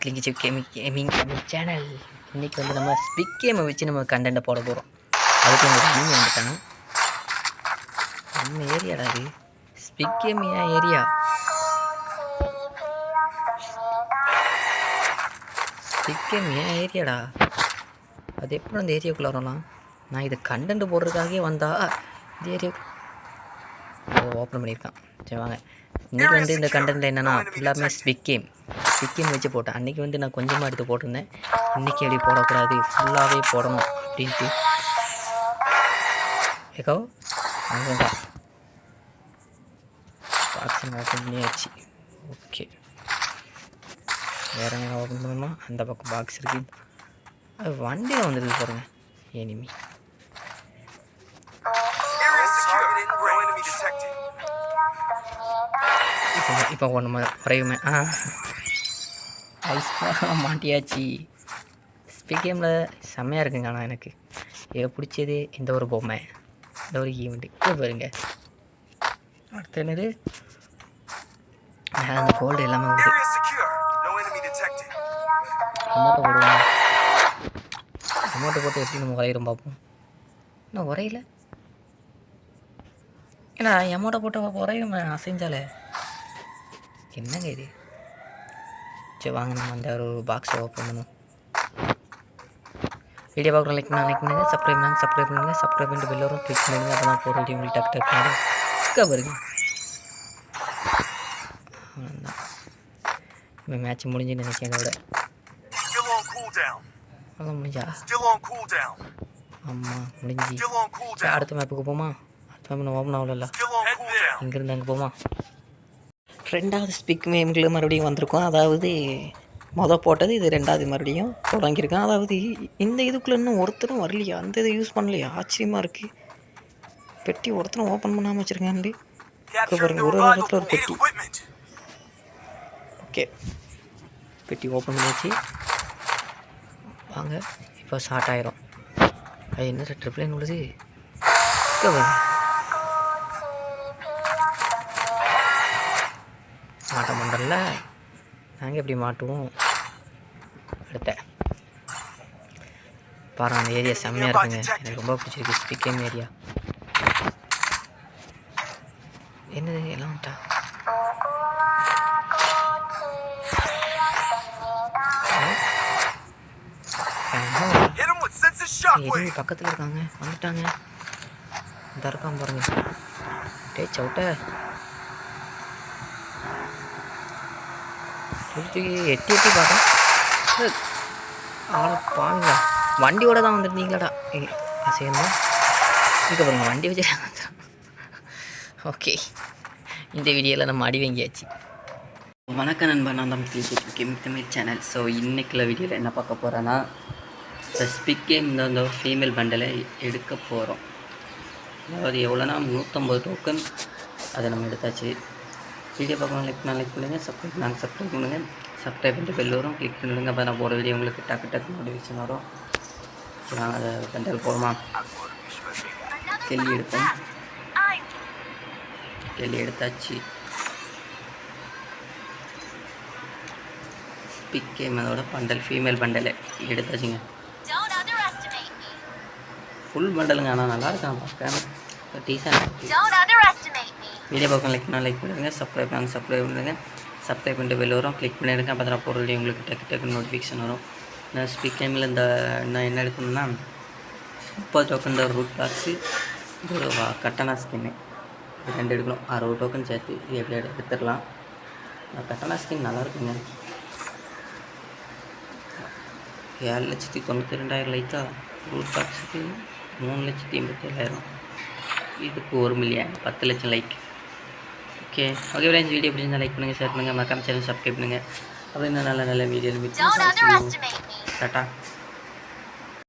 கிளிங்கிச்சு gaming gaming channel இன்றைக்கி வந்து நம்ம ஸ்பிக் கேமை வச்சு நம்ம கண்டென்ட்டை போட போகிறோம் அதுக்கு எங்கள் மீன் வந்துட்டாங்க. நம்ம ஏரியாடா அது? ஸ்பிக் கேம் ஏன் ஏரியா ஸ்பிக் கேம் ஏன் ஏரியாடா அது எப்படி அந்த ஏரியாக்குள்ளே வரலாம் நான் இது கண்டென்ட் போடுறதுக்காகவே வந்தா இந்த ஏரியா ஓப்பன் பண்ணியிருக்கான். சரி வாங்க. இன்றைக்கி வந்து இந்த கண்டென்ட் என்னென்னா ஃபுல்லாமே ஸ்பிக் கேம் சிக்கன் வச்சு போட்டேன். அன்றைக்கி வந்து நான் கொஞ்சமாக எடுத்து போட்டிருந்தேன். இன்றைக்கி அப்படி போடக்கூடாது. ஃபுல்லாகவே போடணும் அப்படின்ட்டு. ஏக்கோ அங்கேதான் பாக்ஸ் ஓப்பன் பண்ணியாச்சு. ஓகே. வேற எங்கே ஓப்பன் பண்ணணுமா அந்த பக்கம் பாக்ஸ் இருக்குது அது வண்டியில் வந்துருக்கு பாருங்க. எனிமி இப்போ இப்போ ஒன்று குறையுமே. ஆ. ஐஸ் மாட்டியாச்சு. ஸ்பீக் கேமில் செம்மையாக இருக்குங்க ஆனால் எனக்கு. எனக்கு பிடிச்சது இந்த ஒரு பொம்மை. இந்த ஒரு ஈவெண்ட்டு இப்போ பாருங்க. அடுத்து என்னது? அந்த கோல்டு எல்லாமே detected. டொமேட்டோ போடுவோம். டொமேட்டோ போட்டு எப்படி நம்ம உரையிறோம் பார்ப்போம். இன்னும் உரையில? ஏன்னா எமோட்டோ போட்டு உரையும் அசைஞ்சாலே. என்னங்க இது? சரி வாங்க நம்ம அந்த ஒரு பாக்ஸை ஓப்பன் பண்ணுவோம் வீடியோ பார்க்குறோம் லைக் பண்ணால் லைக் பண்ணுங்க சப்ஸ்கிரைப் பண்ணுங்க சப்ஸ்கிரைப் பண்ணுங்க சப்ஸ்கிரைப் பண்ணிட்டு பெல் வரும் கிளிக் பண்ணுங்க அப்போ தான் போகிற வீடியோ உங்களுக்கு டக் டக் பண்ணி வருங்க அவ்வளோதான் இப்போ மேட்ச் முடிஞ்சுன்னு நினைக்கிறேன். அவ்வளோ முடிஞ்சா. ஆமாம் முடிஞ்சு. அடுத்த மேப்புக்கு போமா? அடுத்த மேப் ஓப்பன் ஆகல. இங்கேருந்து அங்கே போமா? ரெண்டாவது ஸ்பிக் மேம்குள்ள மறுபடியும் வந்திருக்கோம். அதாவது மொதல் போட்டது இது ரெண்டாவது மறுபடியும் தொடங்கியிருக்கேன். அதாவது இந்த இதுக்குள்ளே இன்னும் ஒருத்தரும் வரலையா. அந்த இதை யூஸ் பண்ணலையா. ஆச்சரியமாக இருக்குது பெட்டி ஒருத்தரும் ஓப்பன் பண்ணாமல் வச்சுருக்காண்டி பாருங்க, ஒரு வாரத்தில் இடத்துல ஒரு பெட்டி. ஓகே பெட்டி ஓப்பன் பண்ணியாச்சு. வாங்க இப்போ ஸ்டார்ட் ஆயிரும். அது என்ன ட்ரிப்ளைன் உள்ளது? மாட்டோம்ல நாங்கள் எப்படி மாட்டுவோம்? அடுத்த. பாருங்க அந்த ஏரியா செம்மையாக இருக்குங்க. எனக்கு ரொம்ப பிடிச்சிருக்கு. ஸ்பீக்கேம் ஏரியா என்னது எல்லாம் shockwave. பக்கத்தில் இருக்காங்க? வந்துட்டாங்க. இந்த இருக்கான் பாருங்க. டே சவுட்ட. எட்டி எட்டி எட்டி பார்த்தேன். ஆளை பாருங்களா. வண்டியோட தான் வந்துருந்தீங்களாடா அசையமா இங்கே பாருங்க வண்டி வச்சு ஓகே. இந்த வீடியோவில் நம்ம அடி வாங்கியாச்சு. வணக்கம் நண்பர் நான் தான் கேம் தமிழ் சேனல் ஸோ இன்றைக்குள்ள வீடியோவில் என்ன பார்க்க போகிறேன்னா ஸ்பிக் கேம் இந்த ஃபீமேல் பண்டலை எடுக்க போகிறோம் அதாவது எவ்வளோனா நூற்றம்பது டோக்கன் அதை நம்ம எடுத்தாச்சு. வீடியோ பார்க்கணும் லைக் பண்ணால் லைக் பண்ணுங்கள் சப்ஸ்கிரைப் நாங்கள் சப்ஸ்கிரைப் பண்ணுங்கள் சப்ஸ்கிரைப் பண்ணிட்டு பெல் வரும். கிளிக் பண்ணிவிடுங்க அப்போ நான் போகிற வீடியோ உங்களுக்கு டக்கு டக்கு நோட்டிஃபிகேஷன் வரும். நாங்கள் அதை பண்டல் போகிறோமா கேள்வி எடுப்போம் கேள்வி எடுத்தாச்சு பிக் கேம் அதோட பண்டல் ஃபீமேல் பண்டலை எடுத்தாச்சுங்க. ஃபுல் பண்டலுங்க ஆனால் நல்லா இருக்கான். பார்க்க டீசன் வீடியோ பக்கம் லைக் லைக் பண்ணிடுங்க சப்ஸ்கிரைப் பண்ணாங்க சப்ஸ்கிரைப் பண்ணுங்க. சப்ஸ்கிரைப் பண்ணிட்டு வெளில வரும் கிளிக் பண்ணிடுங்க அப்போ தான் பொருள் உங்களுக்கு டக்கு டக்கு நோட்டிஃபிகேஷன் வரும். நான் ஸ்பீக் டைமில் இந்த நான் என்ன எடுக்கணும்னா முப்பது டோக்கன் இந்த ரூட் பாக்ஸு ஒரு வா- கட்டணா ஸ்கின்னு ரெண்டு எடுக்கணும். அறுபது டோக்கன் சேர்த்து இது எப்படி எடுத்துடலாம். கட்டணா ஸ்கின் நல்லா இருக்குங்க. ஏழு லட்சத்தி தொண்ணூற்றி ரெண்டாயிரம் லைக்கா ரூட் பாக்ஸுக்கு மூணு லட்சத்தி எண்பத்தி ஏழாயிரம். இதுக்கு ஒரு மில்லியன் பத்து லட்சம் like okay. Okay friends video பிடிச்சிருந்தா லைக் பண்ணுங்கள் ஷேர் பண்ணுங்கள் மறக்காம சேனல் சப்ஸ்கிரைப் பண்ணுங்கள் அப்புறம் இன்னும் நல்ல நல்ல வீடியோ. டாட்டா